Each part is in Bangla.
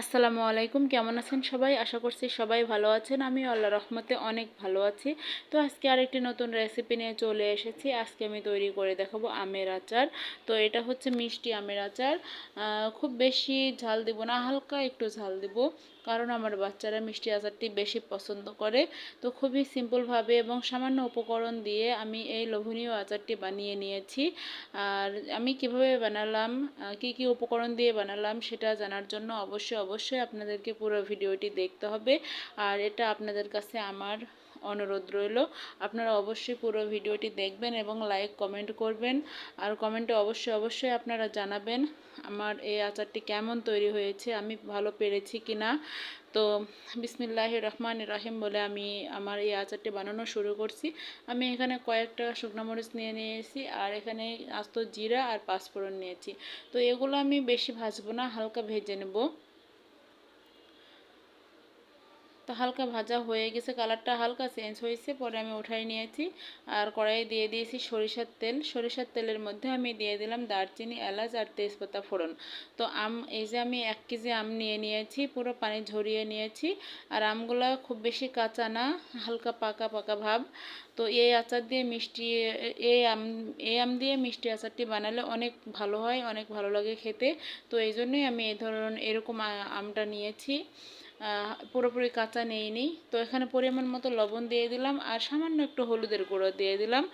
আসসালামু আলাইকুম, কেমন আছেন সবাই? আশা করছি সবাই ভালো আছেন। আমি আল্লাহ রহমতে অনেক ভালো আছি। তো আজকে আরেকটি নতুন রেসিপি নিয়ে চলে এসেছি। আজকে আমি তৈরি করে দেখাবো আমের আচার। তো এটা হচ্ছে মিষ্টি আমের আচার। খুব বেশি ঝাল দিব না, হালকা একটু ঝাল দিব। কারণ আমার বাচ্চারা মিষ্টি আচারটি বেশি পছন্দ করে। তো খুবই সিম্পলভাবে এবং সামান্য উপকরণ দিয়ে আমি এই লোভনীয় আচারটি বানিয়ে নিয়েছি। আর আমি কীভাবে বানালাম কি কি উপকরণ দিয়ে বানালাম সেটা জানার জন্য অবশ্যই অবশ্যই আপনাদেরকে পুরো ভিডিওটি দেখতে হবে। আর এটা আপনাদের কাছে আমার অনুরোধ রইল। আপনারা অবশ্যই পুরো ভিডিওটি দেখবেন এবং লাইক, কমেন্ট করবেন। আর কমেন্টে অবশ্যই অবশ্যই আপনারা জানাবেন আমার এই আচারটি কেমন তৈরি হয়েছে, আমি ভালো পেরেছি কি না তো বিসমিল্লাহ রহমান রাহিম বলে আমি আমার এই আচারটি বানানো শুরু করছি। আমি এখানে কয়েকটা শুকনো মরিচ নিয়ে নিয়েছি আর এখানে আস্ত জিরা আর পাঁচফোড়ন নিয়েছি। তো এগুলো আমি বেশি ভাজবো না, হালকা ভেজে নেব। তো হালকা ভাজা হয়ে গেছে, কালারটা হালকা চেঞ্জ হয়েছে, পরে আমি উঠাই নিয়েছি। আর কড়াইয়ে দিয়ে দিয়েছি সরিষার তেল। সরিষার তেলের মধ্যে আমি দিয়ে দিলাম দারচিনি, এলাচ আর তেজপাতা ফোড়ন। তো আম, এই যে আমি এক কেজি আম নিয়ে নিয়েছি, পুরো পানি ঝরিয়ে নিয়েছি। আর আমগুলো খুব বেশি কাঁচা না, হালকা পাকা পাকা ভাব। তো এই আচার দিয়ে মিষ্টি, এই আম এই আম দিয়ে মিষ্টি আচারটি বানালে অনেক ভালো হয়, অনেক ভালো লাগে খেতে। তো এই জন্যই আমি এই ধরনের এরকম আমটা নিয়েছি। পুরোপুরি কাঁচা নেইনি। তো এখানে পরিমাণ মতো লবণ দিয়ে দিলাম আর সামান্য একটু হলুদের গুঁড়ো দিয়ে দিলাম।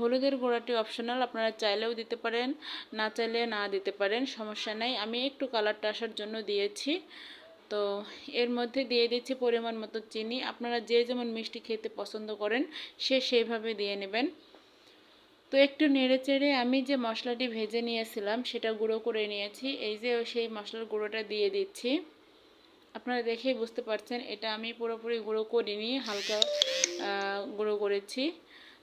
হলুদের গুঁড়াটি অপশনাল আপনারা চাইলেও দিতে পারেন, না চাইলে না দিতে পারেন, সমস্যা নাই। আমি একটু কালারটা আসার জন্য দিয়েছি। তো এর মধ্যে দিয়ে দিচ্ছি পরিমাণ মতো চিনি। আপনারা যে যেমন মিষ্টি খেতে পছন্দ করেন, সে সেইভাবে দিয়ে নেবেন। তো একটু নেড়ে চেড়ে আমি যে মশলাটি ভেজে নিয়েছিলাম, সেটা গুঁড়ো করে নিয়েছি। এই যে সেই মশলার গুঁড়োটা দিয়ে দিচ্ছি। আপনারা দেখেই বুঝতে পারছেন, এটা আমি পুরোপুরি গুঁড়ো করিনি, হালকা গুঁড়ো করেছি।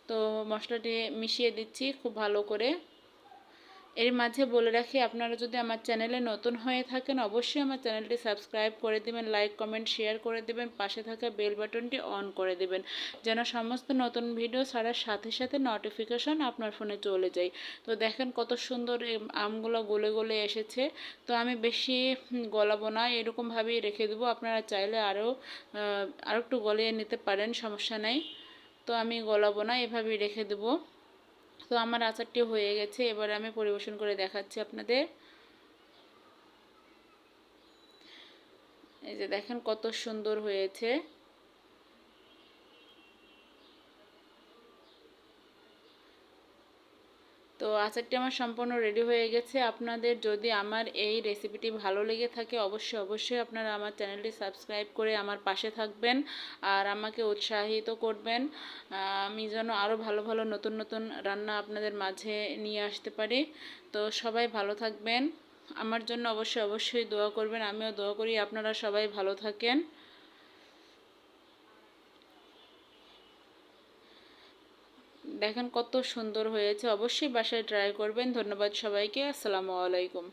তো মশলাটি মিশিয়ে দিচ্ছি খুব ভালো করে। এর মাঝে বলে রাখি, আপনারা যদি আমার চ্যানেলে নতুন হয়ে থাকেন, অবশ্যই আমার চ্যানেলটি সাবস্ক্রাইব করে দেবেন, লাইক, কমেন্ট, শেয়ার করে দেবেন, পাশে থাকা বেল বাটনটি অন করে দেবেন, যেন সমস্ত নতুন ভিডিও ছাড়ার সাথে সাথে নোটিফিকেশন আপনার ফোনে চলে যায়। তো দেখেন কত সুন্দর আমগুলো গলে গলে এসেছে। তো আমি বেশি গলাবো না, এরকমভাবেই রেখে দেবো। আপনারা চাইলে আরও আরও একটু গলিয়ে নিতে পারেন, সমস্যা নেই। তো আমি গলাবো না, এভাবেই রেখে দেবো। তো আমার আচারটি হয়ে গেছে, এবার আমি পরিবেশন করে দেখাচ্ছি আপনাদের। এই যে দেখেন কত সুন্দর হয়েছে। তো আচারটি আমার সম্পূর্ণ রেডি হয়ে গেছে। আপনাদের যদি আমার এই রেসিপিটি ভালো লেগে থাকে, অবশ্যই অবশ্যই আপনারা আমার চ্যানেলটি সাবস্ক্রাইব করে আমার পাশে থাকবেন আর আমাকে উৎসাহিত করবেন। আমি যেন আরও ভালো ভালো, নতুন নতুন রান্না আপনাদের মাঝে নিয়ে আসতে পারি। তো সবাই ভালো থাকবেন। আমার জন্য অবশ্যই অবশ্যই দোয়া করবেন। আমিও দোয়া করি আপনারা সবাই ভালো থাকেন। দেখেন কত সুন্দর হয়েছে। অবশ্যই বাসায় ট্রাই করবেন। ধন্যবাদ সবাইকে। আসসালামু আলাইকুম।